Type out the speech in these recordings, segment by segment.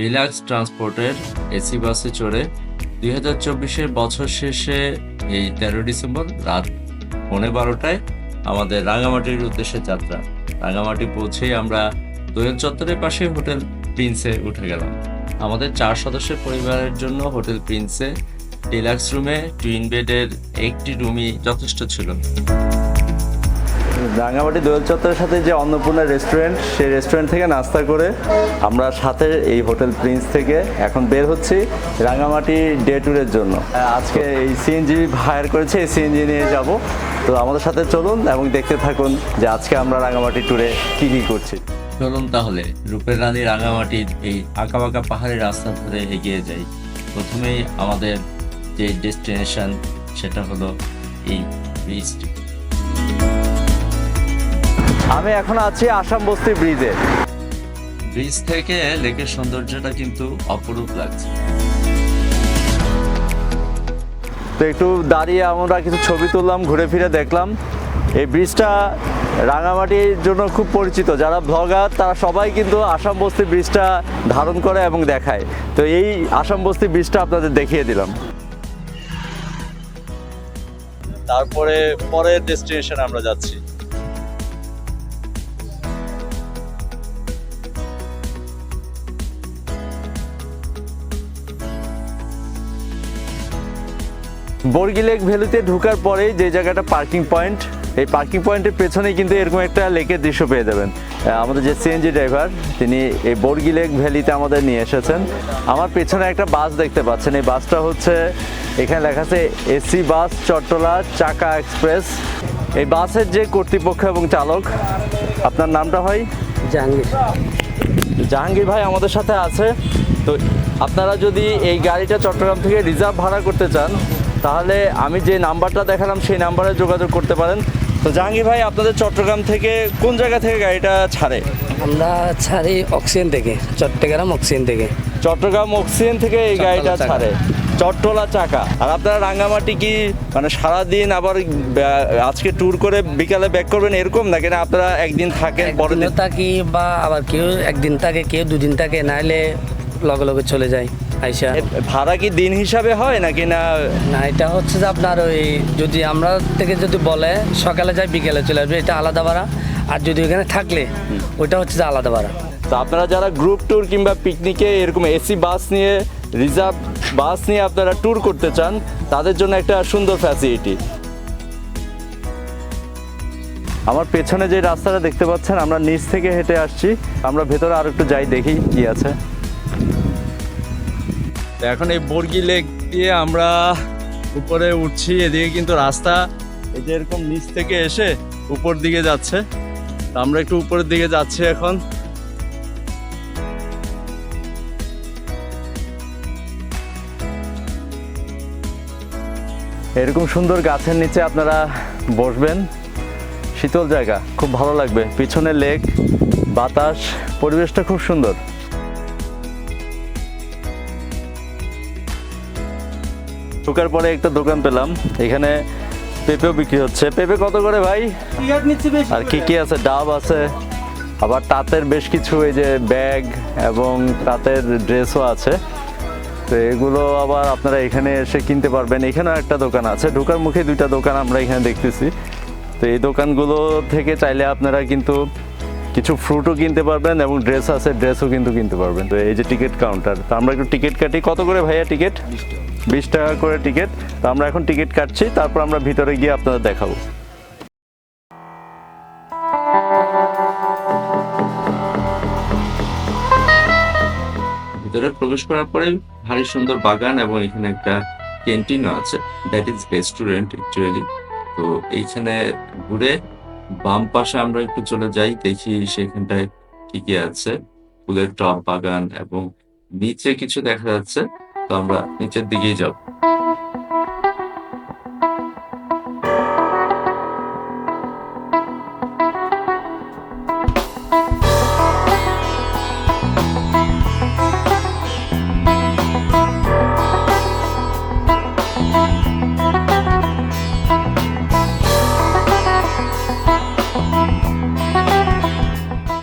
Relax ট্রান্সপোর্টের AC বাসে চড়ে দুই হাজার চব্বিশের বছর শেষে এই তেরো ডিসেম্বর রাত পৌনে বারোটায় আমাদের রাঙামাটির উদ্দেশ্যে যাত্রা। রাঙামাটি পৌঁছেই আমরা দোয়েল চত্বরের পাশে হোটেল প্রিন্সে উঠে গেলাম। আমাদের চার সদস্যের পরিবারের জন্য হোটেল প্রিন্সে ডিলাক্স রুমে টুইন বেডের একটি রুমই যথেষ্ট ছিল। রাঙামাটি দোয়েল চত্বরের সাথে যে অন্নপূর্ণা রেস্টুরেন্ট সেই রেস্টুরেন্ট থেকে নাস্তা করে আমরা সাথে এই হোটেল প্রিন্স থেকে এখন বের হচ্ছি রাঙামাটি ডে ট্যুরের জন্য। আজকে এই সিএনজি হায়ার করেছে, এই সিএনজি নিয়ে যাব। তো আমাদের সাথে চলুন এবং দেখতে থাকুন যে আজকে আমরা রাঙামাটি ট্যুরে কী কী করছি। চলুন তাহলে, রূপের রানী রাঙামাটির এই আঁকাবাঁকা পাহাড়ি রাস্তা ধরে এগিয়ে যাই। প্রথমেই আমাদের যে ডেস্টিনেশন সেটা হলো এই ব্রিজটি আমি এখন আছি আসাম বস্তি ব্রিজে। ব্রিজ থেকে লেকের সৌন্দর্যটা কিন্তু অপরূপ লাগছে। তো একটু দাঁড়িয়ে আমরা কিছু ছবি তুললাম ঘুরে ফিরে দেখলাম। এই ব্রিজটা রাঙামাটির জন্য খুব পরিচিত। যারা ব্লগার তারা সবাই কিন্তু আসাম বস্তি ব্রিজটা ধারণ করে এবং দেখায়। তো এই আসাম বস্তি ব্রিজটা আপনাদের দেখিয়ে দিলাম। তারপরে পরের ডেস্টিনেশন আমরা যাচ্ছি। বর্গি লেক ভ্যালিতে ঢুকার পরেই যে জায়গাটা পার্কিং পয়েন্ট এই পার্কিং পয়েন্টের পেছনেই কিন্তু এরকম একটা লেকের দৃশ্য পেয়ে যাবেন। আমাদের যে সিএনজি ড্রাইভার তিনি এই বর্গি লেক ভ্যালিতে আমাদের নিয়ে এসেছেন। আমার পেছনে একটা বাস দেখতে পাচ্ছেন। এই বাসটা হচ্ছে এখানে লেখা আছে এসি বাস চট্টলা চাকা এক্সপ্রেস। এই বাসের যে কর্তৃপক্ষ এবং চালক আপনার নামটা হয় জাহাঙ্গীর। জাহাঙ্গীর ভাই আমাদের সাথে আছে। তো আপনারা যদি এই গাড়িটা চট্টগ্রাম থেকে রিজার্ভ ভাড়া করতে চান তাহলে আমি যে নাম্বারটা দেখালাম সেই নাম্বারে যোগাযোগ করতে পারেন। তো জাহাঙ্গীর ভাই আপনাদের চট্টগ্রাম থেকে কোন জায়গা থেকে গাড়িটা ছাড়ে? আমরা ছাড়ি অক্সিজেন থেকে চট্টগ্রাম অক্সিজেন থেকে। চট্টগ্রাম অক্সিজেন থেকে এই গাড়িটা ছাড়ে। চট্টলা চাকা। আর আপনারা রাঙ্গামাটি কি মানে সারাদিন আবার আজকে ট্যুর করে বিকালে ব্যাক করবেন এরকম? নাকি না আপনারা একদিন থাকেন পরের দিন? থাকি বা আবার কেউ একদিন থাকে কেউ দুদিন থাকে নাহলে লগে লগে চলে যায়। আইসা। ভাড়া কি দিন হিসাবে হয় নাকি না? না এটা হচ্ছে যে আপনার ওই যদি আমরা থেকে যদি বলে সকালে যাই বিকেলে চলে আসবে এটা আলাদা ভাড়া। আর যদি ওখানে থাকলে ওইটা হচ্ছে যে আলাদা ভাড়া। তো আপনারা যারা গ্রুপ ট্যুর কিংবা পিকনিকে এরকম এসি বাস নিয়ে রিজার্ভ বাস নিয়ে আপনারা ট্যুর করতে চান তাদের জন্য একটা সুন্দর ফ্যাসিলিটি আমার পেছনে যে রাস্তাটা দেখতে পাচ্ছেন আমরা নিচ থেকে হেঁটে আসছি। আমরা ভেতরে আর একটু যাই দেখি কি আছে। এখন এই বর্গি লেক দিয়ে আমরা উপরে উঠছি, এদিকে কিন্তু রাস্তা। এই যে এরকম নিচ থেকে এসে উপর দিকে যাচ্ছে। তো আমরা একটু উপরের দিকে যাচ্ছি এখন। এরকম সুন্দর গাছের নিচে আপনারা বসবেন। শীতল জায়গা, খুব ভালো লাগবে। পিছনে লেক, বাতাস, পরিবেশটা খুব সুন্দর। ঢোকার পরে একটা দোকান পেলাম। এখানে পেঁপেও বিক্রি হচ্ছে। পেঁপে কত করে ভাই? আর কি কি আছে? ডাব আছে। আবার তাঁতের বেশ কিছু এই যে ব্যাগ এবং তাঁতের ড্রেসও আছে। তো এগুলো আবার আপনারা এখানে এসে কিনতে পারবেন। এখানেও একটা দোকান আছে। ঢোকার মুখে দুইটা দোকান আমরা এখানে দেখতেছি। তো এই দোকানগুলো থেকে চাইলে আপনারা কিন্তু কিছু ফ্রুটও কিনতে পারবেন এবং ড্রেস আছে ড্রেসও কিন্তু কিনতে পারবেন। তো এই যে টিকিট কাউন্টার। তো আমরা একটু টিকিট কাটি। কত করে ভাইয়া টিকিট? বিশ টাকা করে টিকিট তো আমরা এখন টিকিট কাটছি, তারপর আমরা ভিতরে গিয়ে আপনাদের দেখাবো। ভিতরে প্রবেশ করার পরে ভারী সুন্দর বাগান এবং এখানে একটা ক্যান্টিনও আছে। দ্যাট ইজ রেস্টুরেন্ট অ্যাকচুয়ালি তো এইখানে ঘুরে বাম পাশে আমরা একটু চলে যাই, দেখি সেখানটায় কি কি আছে। ফুলের টব বাগান এবং নিচে কিছু দেখা যাচ্ছে। তো আমরা নিচের দিকেই যাব।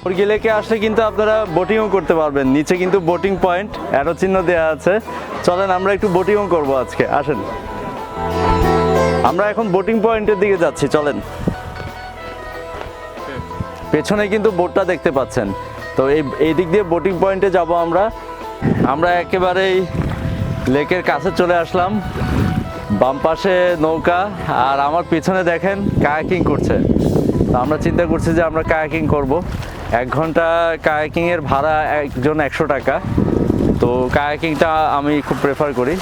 মুরগি লেকে আসলে কিন্তু আপনারা বোটিংও করতে পারবেন। নিচে কিন্তু বোটিং পয়েন্ট অ্যারো চিহ্ন দেওয়া আছে। চলেন, আমরা একটু বোটিংও করব আজকে। আসেন। আমরা এখন বোটিং পয়েন্টের দিকে যাচ্ছি, চলেন। পেছনে কিন্তু বোটটা দেখতে পাচ্ছেন। তো এই এই দিক দিয়ে বোটিং পয়েন্টে যাব আমরা। আমরা একেবারেই লেকের কাছে চলে আসলাম। বাম পাশে নৌকা, আর আমার পিছনে দেখেন কায়াকিং করছে। তো আমরা চিন্তা করছি যে আমরা কায়াকিং করব। এক ঘণ্টা কায়াকিংয়ের ভাড়া একজন একশো টাকা। তো কায়াকিংটা আমি খুব প্রেফার করি।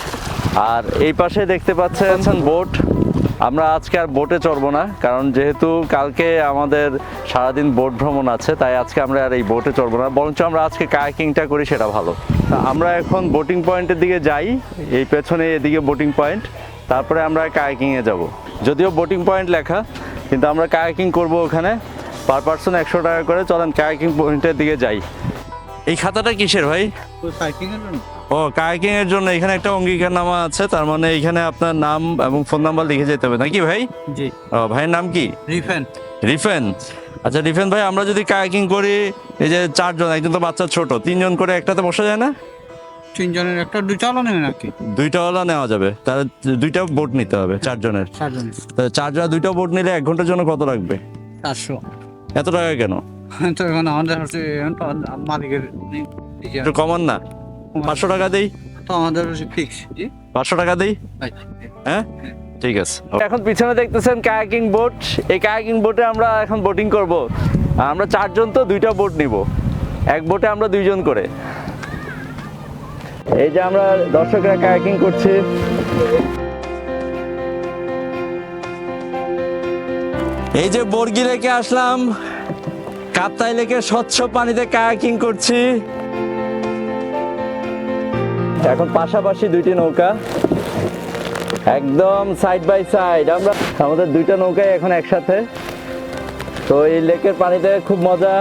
আর এই পাশে দেখতে পাচ্ছেন বোট আমরা আজকে আর বোটে চড়বো না, কারণ যেহেতু কালকে আমাদের সারাদিন বোট ভ্রমণ আছে, তাই আজকে আমরা আর এই বোটে চড়বো না, বরঞ্চ আমরা আজকে কায়াকিংটা করি সেটা ভালো। আমরা এখন বোটিং পয়েন্টের দিকে যাই, এই পেছনে এদিকে বোটিং পয়েন্ট তারপরে আমরা কায়াকিংয়ে যাব। যদিও বোটিং পয়েন্ট লেখা, কিন্তু আমরা কায়াকিং করব ওখানে। পার পার্সন একশো টাকা করে, চলেন কায়াকিং পয়েন্টের দিকে যাই। এই খাতাটা কিসের ভাই? ও কায়াকিং এর জন্য এখানে একটা অঙ্গীকার নামা আছে তার মানে এখানে আপনার নাম এবং ফোন নাম্বার লিখে যেতে হবে নাকি ভাই? জি। ও ভাইয়ের নাম কি? রিফেন। রিফেন। আচ্ছা রিফেন ভাই আমরা যদি কায়াকিং করি এই যে চারজন একজন তো বাচ্চা ছোট তিনজন করে একটাতে বসা যায় না? তিনজনের একটা দুই চালও নেবেন আর কি দুইটা ওলা নেওয়া যাবে তাহলে দুইটা বোট নিতে হবে চারজনের। চারজনের। তো চারজন দুইটা বোট নিলে এক ঘণ্টার জন্য কত লাগবে? চারশো। এত টাকা কেন? তো আমাদের হচ্ছে মালিকের একটু কমান না। পাঁচশো টাকা দেই। তো আমাদের হচ্ছে ফিক্স পাঁচশো টাকা দেই? হ্যাঁ? ঠিক আছে। এখন পিছনে দেখতেছেন কায়াকিং বোট। এই কায়াকিং বোটে আমরা এখন বোটিং করব। আমরা চারজন তো দুইটা বোট নিব। এক বোটে আমরা দুইজন করে। এই যে আমরা দর্শকরা কায়াকিং করছি। এই যে বর্গি লেকে আসলাম। কাপ্তাই লেকে স্বচ্ছ পানিতে কায়াকিং করছি। এখন পাশাপাশি দুইটি নৌকা। একদম সাইড বাই সাইড আমরা আমাদের দুইটা নৌকায় এখন একসাথে। তো এই লেকের পানিতে খুব মজা।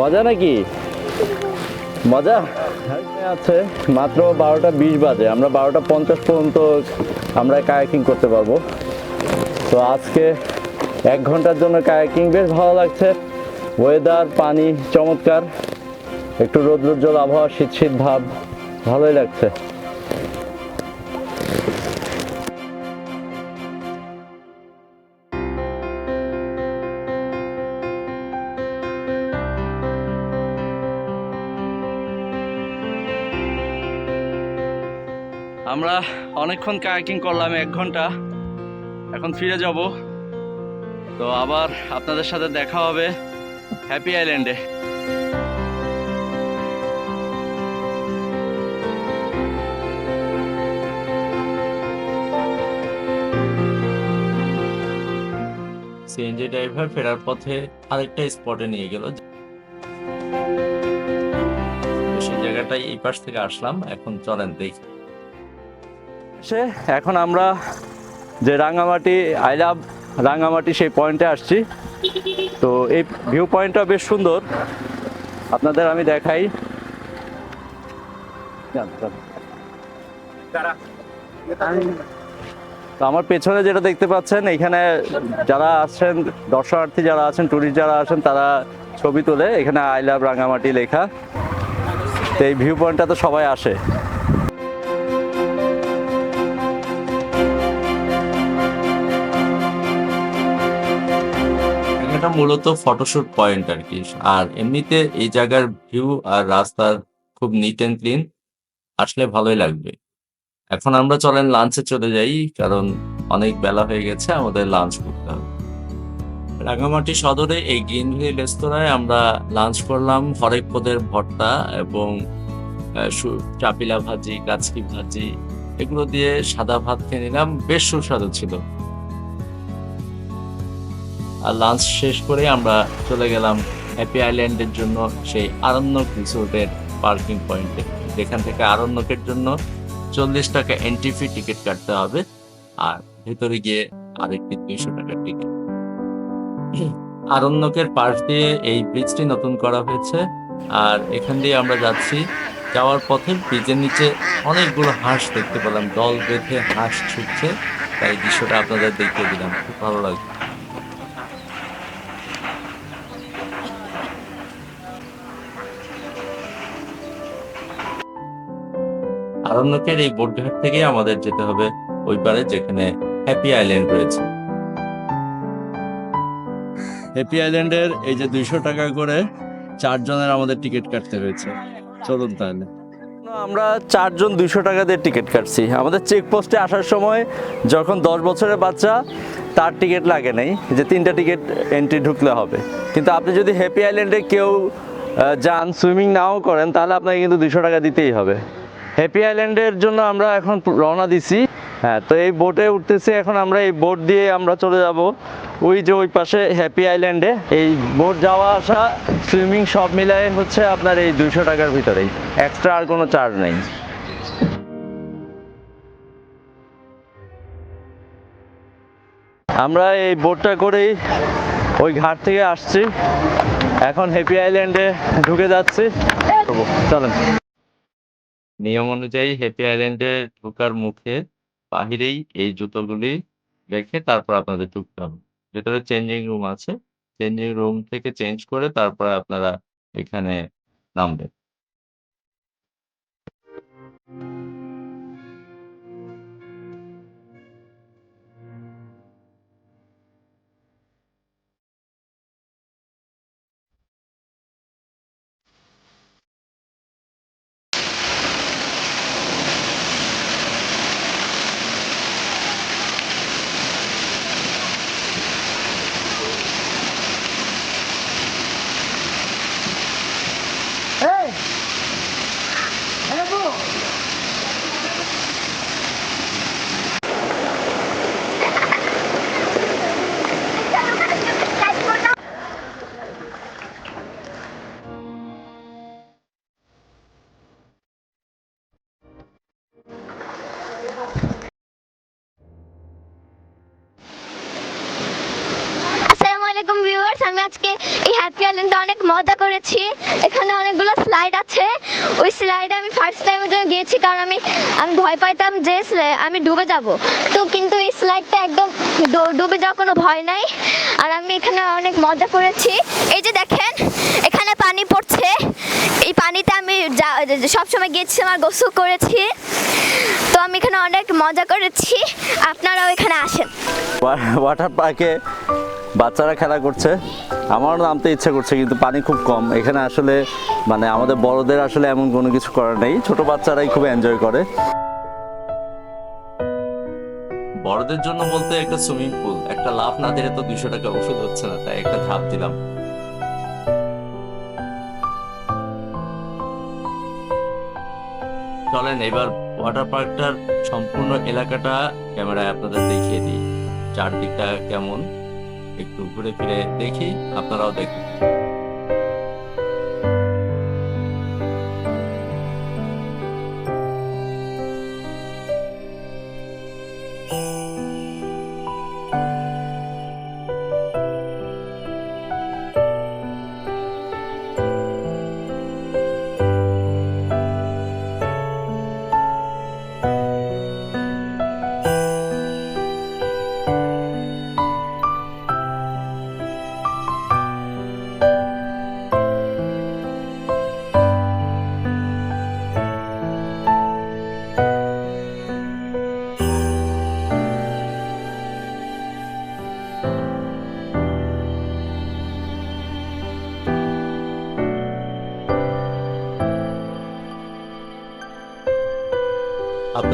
মজা নাকি? মজা? আছে। মাত্র বারোটা বিশ বাজে। আমরা বারোটা পঞ্চাশ পর্যন্ত আমরা কায়াকিং করতে পারব। তো আজকে এক ঘণ্টার জন্য কায়াকিং, বেশ ভালো লাগছে। ওয়েদার পানি, চমৎকার। একটু রৌদ্রোজ্জ্বল আবহাওয়া, শীত শীত ভাব, ভালোই লাগছে। আমরা অনেকক্ষণ কায়াকিং করলাম, এক ঘণ্টা। এখন ফিরে যাব। তো আবার আপনাদের সাথে দেখা হবে হ্যাপি আইল্যান্ডে। সিএনজি ড্রাইভার ফেরার পথে আরেকটা স্পটে নিয়ে গেল। সেই জায়গাটাই এই পাশ থেকে আসলাম এখন চলেন দেখি। সে এখন আমরা যে রাঙামাটি আই লাভ রাঙামাটি সেই পয়েন্টে আসছি। তো এই ভিউ পয়েন্টটা বেশ সুন্দর। আপনাদের আমি দেখাই। তো আমার পেছনে যেটা দেখতে পাচ্ছেন, এখানে যারা আছেন, দর্শনার্থী যারা আছেন টুরিস্ট যারা আছেন, তারা ছবি তোলে। এখানে আই লাভ রাঙামাটি লেখা। তো এই ভিউ পয়েন্টটা তো সবাই আসে। মূলত ফটোশুট পয়েন্ট আর কি। আর এমনিতে এই জায়গার ভিউ আর রাস্তার খুব নিট অ্যান্ড ক্লিন আসলে ভালোই লাগবে। এখন আমরা চলেন লাঞ্চে চলে যাই, কারণ অনেক বেলা হয়ে গেছে, আমাদের লাঞ্চ করতে হবে। রাঙামাটি সদরে এই গ্রিন ভ্যালি রেস্তোরাঁয় আমরা লাঞ্চ করলাম হরেক পদের ভর্তা এবং চাপিলা ভাজি, গাছকি ভাজি, এগুলো দিয়ে সাদা ভাত খেয়ে নিলাম, বেশ সুস্বাদু ছিল। আর লাঞ্চ শেষ করে আমরা চলে গেলাম হ্যাপি আইল্যান্ডের জন্য সেই আরণ্যক রিসোর্টের পার্কিং পয়েন্টে যেখান থেকে আরণ্যকের জন্য চল্লিশ টাকা এন্ট্রি ফি টিকিট কাটতে হবে আর ভেতরে গিয়ে আরেকটি দুইশো টাকার টিকিট আরণ্যকের পাশ দিয়ে এই ব্রিজটি নতুন করা হয়েছে আর এখান দিয়ে আমরা যাচ্ছি। যাওয়ার পথে ব্রিজের নিচে অনেকগুলো হাঁস দেখতে পেলাম। দল বেঁধে হাঁস ছুটছে, তাই দৃশ্যটা আপনাদের দেখিয়ে দিলাম। খুব ভালো লাগছে আরণ্যকের এই বোটঘাট থেকে আমাদের যেতে হবে ওই পারে যেখানে হ্যাপি আইল্যান্ড রয়েছে। হ্যাপি আইল্যান্ডের এই যে দুইশো টাকা করে চারজনের আমাদের টিকিট কাটতে হয়েছে। চলুন তাহলে। আমরা চারজন দুইশো টাকা দিয়ে টিকিট কাটছি। আমাদের চেকপোস্টে আসার সময় যখন দশ বছরের বাচ্চা তার টিকিট লাগে নাই যে তিনটা টিকিট এন্ট্রি ঢুকলে হবে। কিন্তু আপনি যদি হ্যাপি আইল্যান্ডে কেউ যান সুইমিং নাও করেন তাহলে আপনাকে কিন্তু দুশো টাকা দিতেই হবে। হ্যাপি আইল্যান্ডের জন্য আমরা এখন রওনা দিছি। হ্যাঁ তো এই বোটে উঠতেছি। এখন আমরা এই বোট দিয়ে আমরা চলে যাব ওই যে ওই পাশে হ্যাপি আইল্যান্ডে এই বোট যাওয়া, আসা সুইমিং সব মিলায়ে হচ্ছে আপনার এই দুইশো টাকার ভিতরেই। এক্সট্রা আর কোনো চার্জ নেই। আমরা এই বোটটা করেই ওই ঘাট থেকে আসছি। এখন হ্যাপি আইল্যান্ডে ঢুকে যাচ্ছি। চলেন। নিয়ম অনুযায়ী হ্যাপি আইল্যান্ডে ঢোকার মুখে বাহিরেই এই জুতোগুলি রেখে তারপর আপনাদের ঢুকতে হবে। ভেতরে চেঞ্জিং রুম আছে। চেঞ্জিং রুম থেকে চেঞ্জ করে তারপরে আপনারা এখানে নামবেন। আজকে এই হ্যাপি আইল্যান্ডে অনেক মজা করেছি। এখানে অনেকগুলো স্লাইড আছে। ওই স্লাইডে আমি ফার্স্ট টাইমের জন্য গিয়েছি কারণ আমি আমি ভয় পাইতাম যে আমি ডুবে যাব। তো কিন্তু এই স্লাইডটা একদম ডুবে যাওয়ার কোনো ভয় নাই। আর আমি এখানে অনেক মজা করেছি। এই যে দেখেন, এখানে পানি পড়ছে। এই পানিতে আমি সবসময় গিয়েছি, আমার গোসল করেছি। তো আমি এখানে অনেক মজা করেছি। আপনারাও এখানে আসেন। ওয়াটার পার্কে বাচ্চারা খেলা করছে। আমারও নামতে ইচ্ছা করছে, কিন্তু পানি খুব কম। এখানে আসলে মানে আমাদের বড়দের আসলে এমন কোনো কিছু করার নেই। ছোট বাচ্চারাই খুব এনজয় করে। বড়দের জন্য বলতে একটা সুইমিং পুল একটা লাভ না দিলে তো দুইশো টাকা ওষুধ হচ্ছে না, তাই একটা ধাপ দিলাম। চলেন, এবার ওয়াটার পার্কটার সম্পূর্ণ এলাকাটা ক্যামেরায় আপনাদের দেখিয়ে দিই। চারদিকটা কেমন? একটু ঘুরে ফিরে দেখি আপনারাও দেখুন।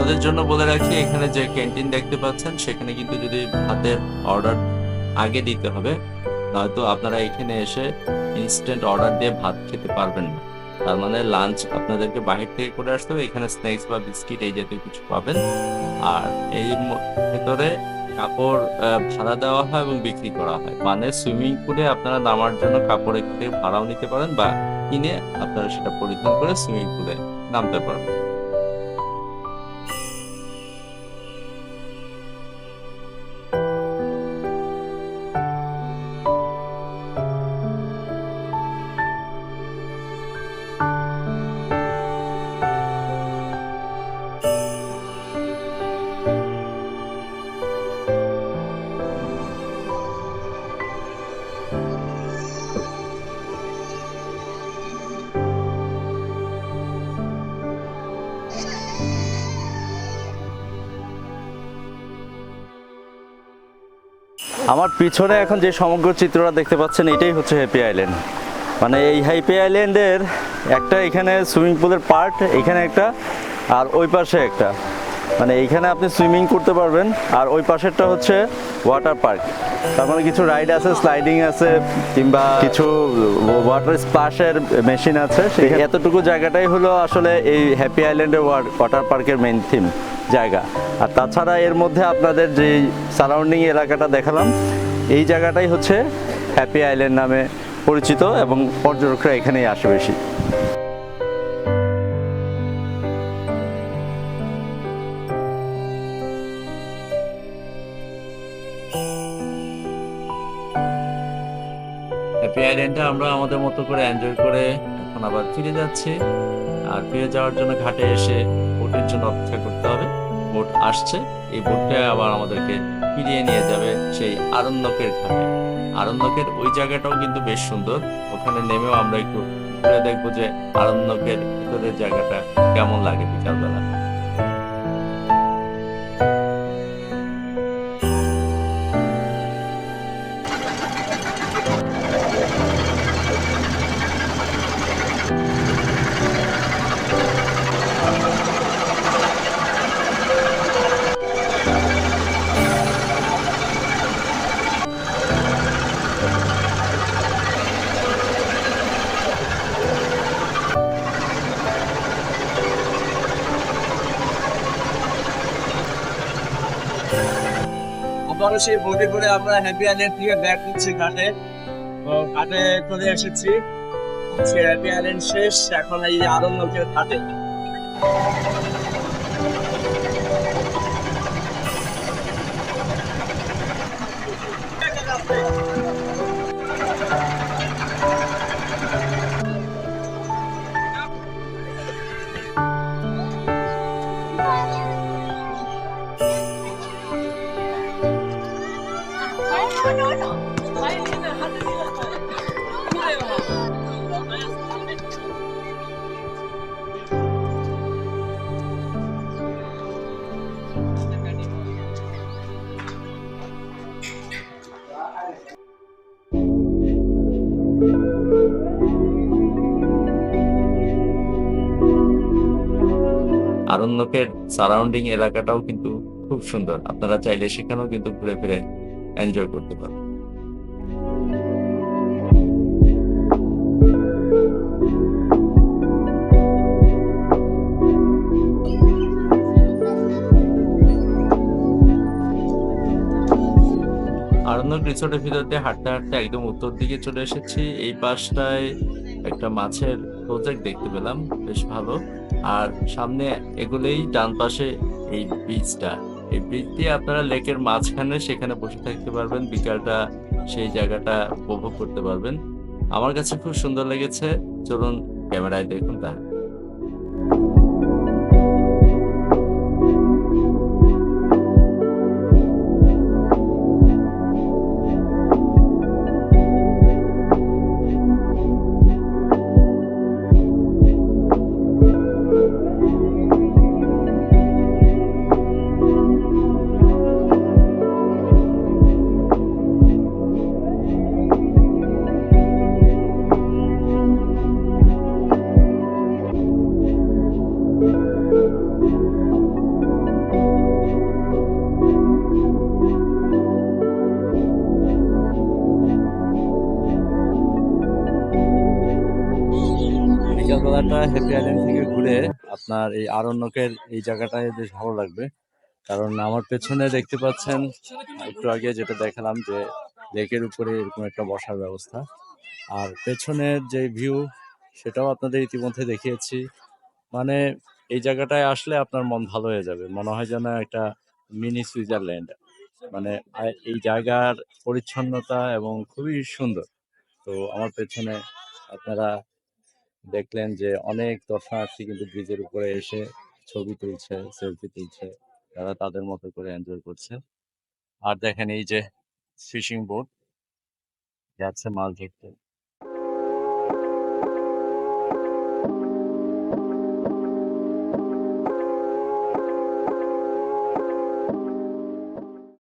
আপনাদের জন্য বলে রাখি, এখানে যে ক্যান্টিন দেখতে পাচ্ছেন, সেখানে কিন্তু যদি ভাতের অর্ডার আগে দিতে হবে, নয়তো আপনারা এখানে এসে ইনস্ট্যান্ট অর্ডার দিয়ে ভাত খেতে পারবেন না। তার মানে লাঞ্চ আপনাদেরকে বাহির থেকে করে আসতে হবে, এখানে স্ন্যাক্স বা বিস্কিট এই জাতীয় কিছু পাবেন। আর এই ভেতরে কাপড় ভাড়া দেওয়া হয় এবং বিক্রি করা হয়। মানে সুইমিং পুলে আপনারা নামার জন্য কাপড় থেকে ভাড়াও নিতে পারেন বা কিনে আপনারা সেটা পরিধান করে সুইমিং পুলে নামতে পারবেন। আমার পিছনে এখন যে সমগ্র চিত্রটা দেখতে পাচ্ছেন এটাই হচ্ছে হ্যাপি আইল্যান্ড মানে এই হ্যাপি আইল্যান্ডের একটা এখানে সুইমিং পুলের পার্ট এখানে একটা আর ওই পাশে একটা। মানে এইখানে আপনি সুইমিং করতে পারবেন আর ওই পাশেরটা হচ্ছে ওয়াটার পার্ক তার মানে কিছু রাইড আছে স্লাইডিং আছে কিংবা কিছু ওয়াটার স্প্লাশের মেশিন আছে। এতটুকু জায়গাটাই হলো আসলে এই হ্যাপি আইল্যান্ডের ওয়াটার পার্কের মেইন থিম জায়গা। আর তাছাড়া এর মধ্যে আপনাদের যে সারাউন্ডিং এলাকাটা দেখালাম, এই জায়গাটাই হচ্ছে হ্যাপি আইল্যান্ড নামে পরিচিত এবং পর্যটকরা এখানেই আসে বেশি। হ্যাপি আমরা আমাদের মতো করে এনজয় করে এখন আবার ফিরে যাচ্ছি। আর ফিরে যাওয়ার জন্য ঘাটে এসে বোটের জন্য অপেক্ষা করতে হবে। বোট আসছে। এই বোটটা আবার আমাদেরকে ফিরিয়ে নিয়ে যাবে সেই আরণ্যকের ঘাটে। আরণ্যকের ওই জায়গাটাও কিন্তু বেশ সুন্দর। ওখানে নেমেও আমরা একটু ঘুরে দেখব যে আরণ্যকের ভিতরের জায়গাটা কেমন লাগে বিকালবেলা। সেই বোটে করে আমরা হ্যাপি আইল্যান্ড থেকে ব্যাক করছি ঘাটে। ঘাটে চলে এসেছি। হ্যাপি আইল্যান্ড শেষ, এখন এই আরণ্যকের ঘাটে। আরণ্যকের সারাউন্ডিং এলাকাটাও কিন্তু খুব সুন্দর। আপনারা চাইলে সেখানেও কিন্তু ঘুরে ফিরে এনজয় করতে পারেন আরণ্যক রিসোর্টের ভিতর দিয়ে হাঁটতে হাঁটতে একদম উত্তর দিকে চলে এসেছি। এই পাশটায় একটা মাছের প্রজেক্ট দেখতে পেলাম, বেশ ভালো। আর সামনে এগুলোই ডান পাশে এই ব্রিজটা এই ব্রিজ দিয়ে আপনারা লেকের মাঝখানে সেখানে বসে থাকতে পারবেন, বিকালটা সেই জায়গাটা উপভোগ করতে পারবেন। আমার কাছে খুব সুন্দর লেগেছে। চলুন ক্যামেরায় দেখুন তা আপনার এই আরণ্যকের এই জায়গাটায় বেশ ভালো লাগবে। কারণ আমার পেছনে দেখতে পাচ্ছেন, একটু আগে যেটা দেখালাম যে লেকের উপরে এরকম একটা বসার ব্যবস্থা। আর পেছনের যে ভিউ সেটাও আপনাদের ইতিমধ্যে দেখিয়েছি। মানে এই জায়গাটায় আসলে আপনার মন ভালো হয়ে যাবে। মনে হয় যেন একটা মিনি সুইজারল্যান্ড মানে এই জায়গার পরিচ্ছন্নতা এবং খুবই সুন্দর। তো আমার পেছনে আপনারা দেখলেন যে অনেক দর্শনার্থী কিন্তু ব্রিজের উপরে এসে ছবি তুলছে, সেলফি তুলছে। তারা তাদের মতো করে এনজয় করছে। আর দেখেন এই যে ফিশিং বোট যাচ্ছে মাছ ধরতে